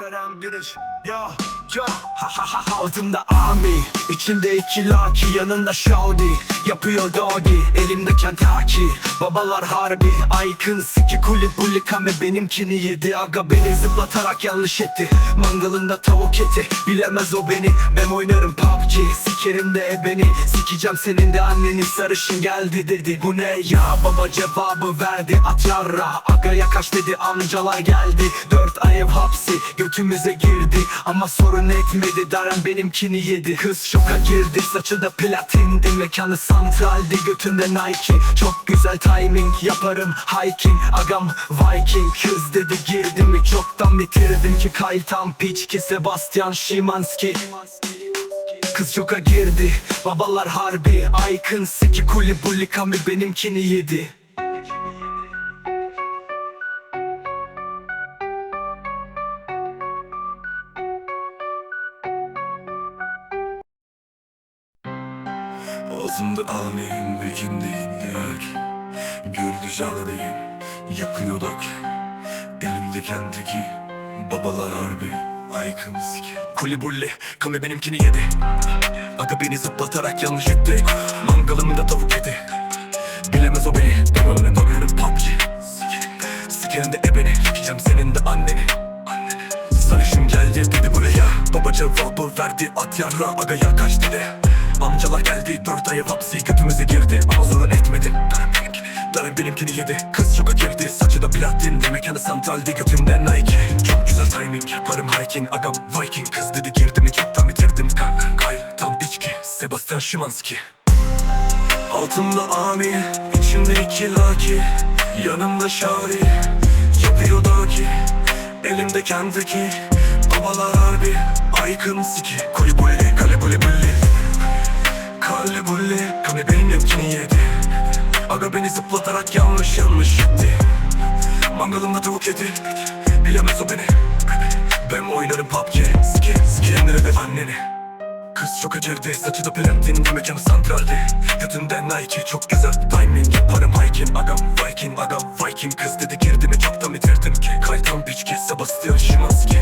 veren bir iş Ya ya. Ha Ami içinde iki laki Yanında Shawty Yapıyor doggy Elimde Kentucky. Babalar harbi Aykın siki kulit bully kame benimkini yedi. Aga beni zıplatarak yanlış etti. Mangalında tavuk eti Bilemez o beni. Ben oynarım PUBG Sikerim de beni Sikeceğim senin de anneni sarışın geldi dedi. Bu ne ya? Baba cevabı verdi At yarra Agaya kaç dedi amcalar geldi. Dört ay ev hapsi götümüze girdi. Ama sorun etmedi Daren benimkini yedi. Kız şoka girdi saçı da platindi. Mekanı santraldi götünde Nike. Çok güzel timing yaparım hiking. Agam Viking kız dedi girdi mi? Çoktan bitirdim ki tam piç ki Sebastian Szymanski Kız şoka girdi Babalar harbi Aykın siki kuli bully kami benimkini yedi. Ağzımda almayayım ve kimde indiler Gördü canlı değil Yapıyor dok Elimde kendiki Babalar harbi Aykın siki Kulibulli kami benimkini yedi. Aga beni zıplatarak yanlış etti Mangalımda tavuk yedi. Bilemez o beni. Dönüyorum dönüyorum PUBG. Sikerim de ebeni. Yiyeceğim senin de anneni. Sarışın geldi dedi buraya. Baba cevabı verdi at yarra. Aga ya kaç dedi. Amcalar geldi dört ay hapsi götümüze girdi. Ama zorun etmedi. Darım benimkini. Yedi. Kız şoka girdi. Saçı da platin. Mekanı santraldi götümde Nike timing yaparım hiking Agam Viking. Kız dedi girdi mi çoktan bitirdim Kan kay. Tam içki Sebastian Szymanski. Altımda Ami içimde iki laki. Yanımda Şari Yapıyor daki. Elimde kendiki Babalar harbi. Aykın siki Kuli bulli kale bulli bulli. Kale bulli Kame benimkini yedi. Aga beni zıplatarak yanlış yanlış gitti. Mangalımda tavuk yedi Bilemez o beni Ben oynarım PUBG Siki siki ve anneni. Kız çok acerdi saçı da platin Mekanı santraldi. Götünde Nike çok güzel. Timing Yaparım hiking. Agam Viking agam Viking. Kız dedi girdi mi çoktan bitirdim ki? Kaytan biç ki Sebastian Szymanski